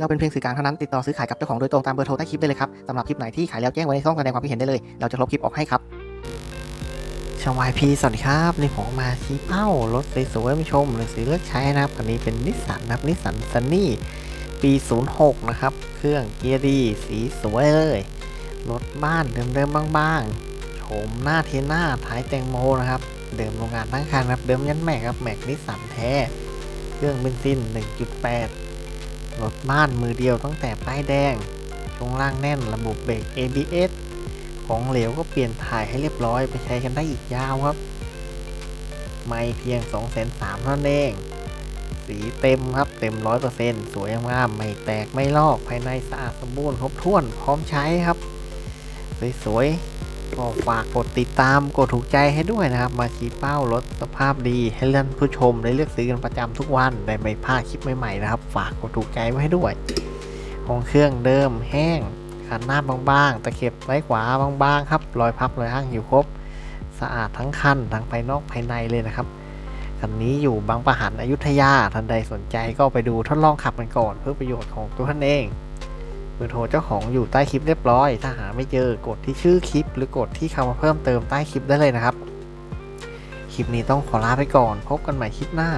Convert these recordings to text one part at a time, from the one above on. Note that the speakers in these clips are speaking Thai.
เราเป็นเพียงสื่อกลางเท่านั้นติดต่อซื้อขายกับเจ้าของโดยตรงตามเบอร์โทรใต้คลิปได้เลยครับสำหรับคลิปไหนที่ขายแล้วแจ้งไว้ในช่องแสดงความคิดเห็นได้เลย เราจะลบคลิปออกให้ครับชาวายพีสวัสดีครับในผมมาชี้เป้ารถสวยๆม่ชมหรือซื้อเลือกใช้นะครับอันนี้เป็นนิสสันนะครับนิสสันซันนี่ปี 06 นะครับ เครื่องเกียร์ดีสีสวยเลย รถบ้านเดิมๆบางๆโฉมหน้าเทหน้าท้ายแตงโมนะครับ เดิมโรงงานทั้งคันครับ เดิมยันแม็กครับ แม็กนิสสันแท้ เครื่องเบนซิน 1.8 รถบ้านมือเดียวตั้งแต่ป้ายแดง ช่วงล่างแน่นระบบเบรก ABS ของเหลวก็เปลี่ยนถ่ายให้เรียบร้อยไปใช้กันได้อีกยาวครับ ไม่เพียง 2 3 0 0 0เท่านั้นเอง สีเต็มครับเต็ม 100%สวยงามไม่แตกไม่ลอกภายในสะอาดสมบูรณ์ครบถ้วนพร้อมใช้ครับ สวยๆ ก็ฝากกดติดตามกดถูกใจให้ด้วยนะครับ มาชี้เป้ารถสภาพดีให้เลื่อนผู้ชมได้เลือกซื้อกันประจำทุกวันได้ไม่พลาดคลิปใหม่ๆนะครับ ฝากกดถูกใจไว้ให้ด้วย ของเครื่องเดิมแห้งคันหน้าบางๆ ตะเข็บไว้ขวาบางๆครับรอยพับรอยห้างอยู่ครบ สะอาดทั้งคันทั้งภายนอกภายในเลยนะครับคันนี้อยู่บางประหันอยุธยาท่านใดสนใจก็ไปดูทดลองขับกันก่อน เพื่อประโยชน์ของตัวท่านเอง บอร์โทรเจ้าของอยู่ใต้คลิปเรียบร้อย ถ้าหาไม่เจอกดที่ชื่อคลิป หรือกดที่คำว่าเพิ่มเติมใต้คลิปได้เลยนะครับ คลิปนี้ต้องขอลาไปก่อน พบกันใหม่คลิปหน้า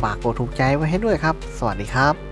ฝากกดถูกใจไว้ให้ด้วยครับ สวัสดีครับ